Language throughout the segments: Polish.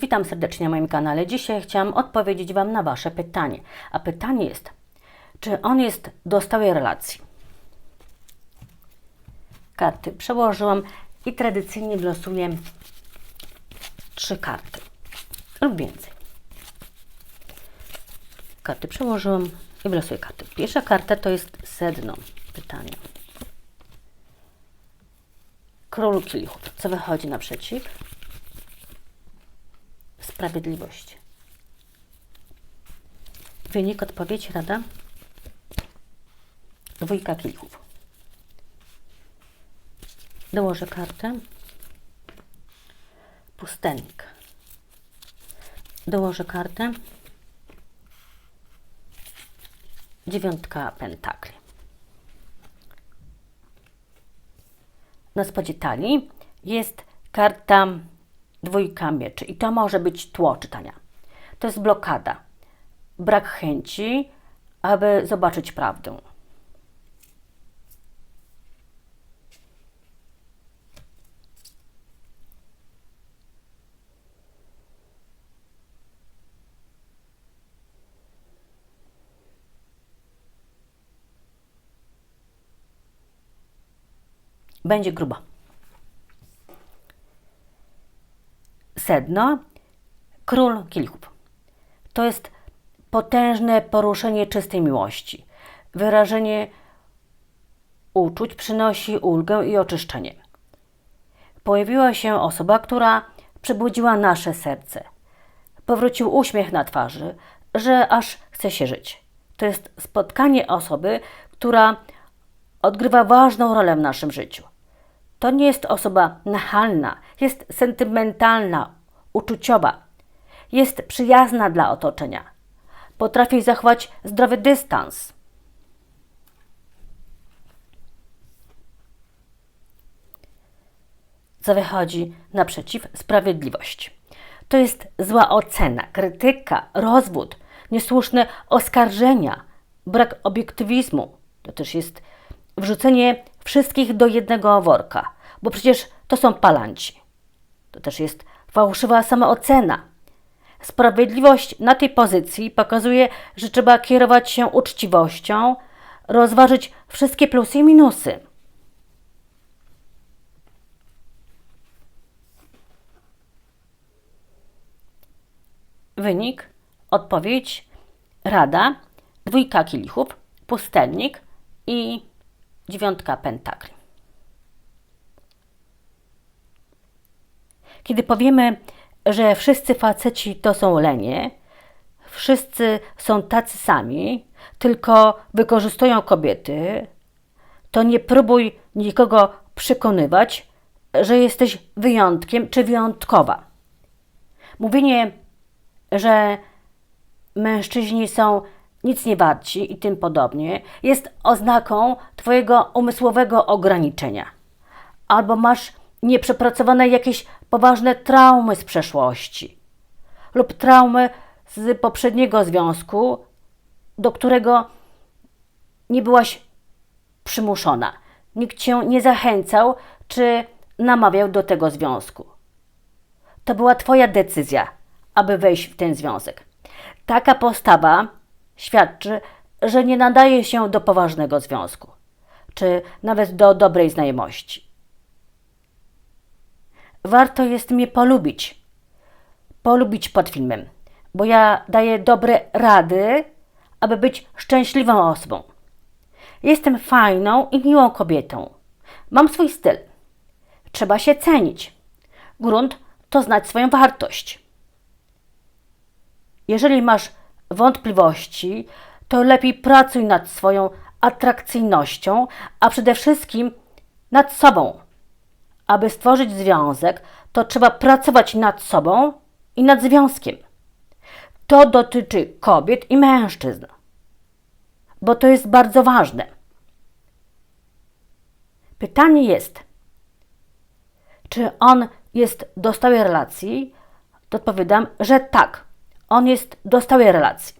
Witam serdecznie na moim kanale. Dzisiaj chciałam odpowiedzieć Wam na Wasze pytanie. A pytanie jest, czy on jest do stałej relacji? Karty przełożyłam i tradycyjnie wylosuję trzy karty lub więcej. Karty przełożyłam i wylosuję karty. Pierwsza karta to jest sedno pytania. Król kielichów. Co wychodzi naprzeciw? Sprawiedliwość. Wynik, odpowiedź, rada? Dwójka kielichów. Dołożę kartę. Pustelnik. Dołożę kartę. Dziewiątka pentakli. Na spodzie talii jest karta dwójka mieczy i to może być tło czytania. To jest blokada, brak chęci, aby zobaczyć prawdę. Będzie grubo. Sedno, król kielichów. To jest potężne poruszenie czystej miłości. Wyrażenie uczuć przynosi ulgę i oczyszczenie. Pojawiła się osoba, która przebudziła nasze serce. Powrócił uśmiech na twarzy, że aż chce się żyć. To jest spotkanie osoby, która odgrywa ważną rolę w naszym życiu. To nie jest osoba nachalna, jest sentymentalna, uczuciowa, jest przyjazna dla otoczenia. Potrafi zachować zdrowy dystans. Co wychodzi naprzeciw sprawiedliwość. To jest zła ocena, krytyka, rozwód, niesłuszne oskarżenia, brak obiektywizmu. To też jest wrzucenie wszystkich do jednego worka, bo przecież to są palanci. To też jest fałszywa samoocena. Sprawiedliwość na tej pozycji pokazuje, że trzeba kierować się uczciwością, rozważyć wszystkie plusy i minusy. Wynik, odpowiedź, rada, dwójka kielichów, pustelnik i dziewiątka pentakli. Kiedy powiemy, że wszyscy faceci to są lenie, wszyscy są tacy sami, tylko wykorzystują kobiety, to nie próbuj nikogo przekonywać, że jesteś wyjątkiem czy wyjątkowa. Mówienie, że mężczyźni są nic nie warci i tym podobnie, jest oznaką Twojego umysłowego ograniczenia. Albo masz nieprzepracowane jakieś poważne traumy z przeszłości lub traumy z poprzedniego związku, do którego nie byłaś przymuszona. Nikt cię nie zachęcał czy namawiał do tego związku. To była Twoja decyzja, aby wejść w ten związek. Taka postawa świadczy, że nie nadaje się do poważnego związku, czy nawet do dobrej znajomości. Warto jest mnie polubić. Polubić pod filmem, bo ja daję dobre rady, aby być szczęśliwą osobą. Jestem fajną i miłą kobietą. Mam swój styl. Trzeba się cenić. Grunt to znać swoją wartość. Jeżeli masz wątpliwości, to lepiej pracuj nad swoją atrakcyjnością, a przede wszystkim nad sobą. Aby stworzyć związek, to trzeba pracować nad sobą i nad związkiem. To dotyczy kobiet i mężczyzn, bo to jest bardzo ważne. Pytanie jest, czy on jest do stałej relacji? To odpowiadam, że tak on jest do stałej relacji.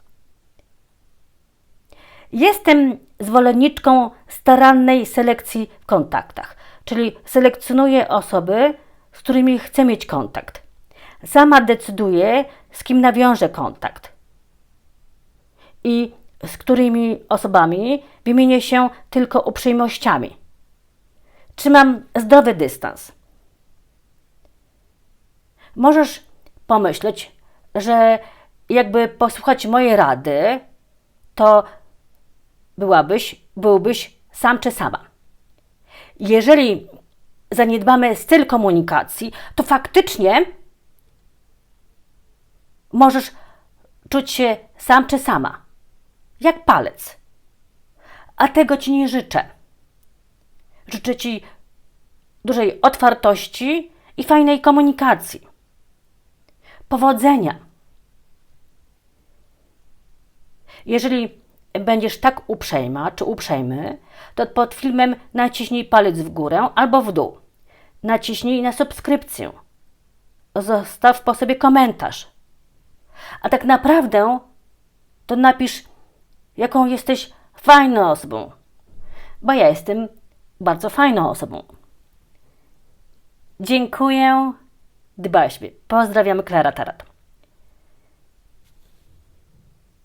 Jestem zwolenniczką starannej selekcji w kontaktach, czyli selekcjonuję osoby, z którymi chcę mieć kontakt. sama decyduję, z kim nawiążę kontakt i z którymi osobami wymienię się tylko uprzejmościami. Trzymam zdrowy dystans. Możesz pomyśleć, że jakby posłuchać mojej rady, to byłabyś, byłbyś sam czy sama. Jeżeli zaniedbamy styl komunikacji, to faktycznie możesz czuć się sam czy sama, jak palec. A tego ci nie życzę. Życzę ci dużej otwartości i fajnej komunikacji. Powodzenia. Jeżeli będziesz tak uprzejma czy uprzejmy, to pod filmem naciśnij palec w górę albo w dół. Naciśnij na subskrypcję. Zostaw po sobie komentarz. A tak naprawdę to napisz, jaką jesteś fajną osobą. Bo ja jestem bardzo fajną osobą. Dziękuję. Dbaj o siebie. Pozdrawiam, Klara Tarat.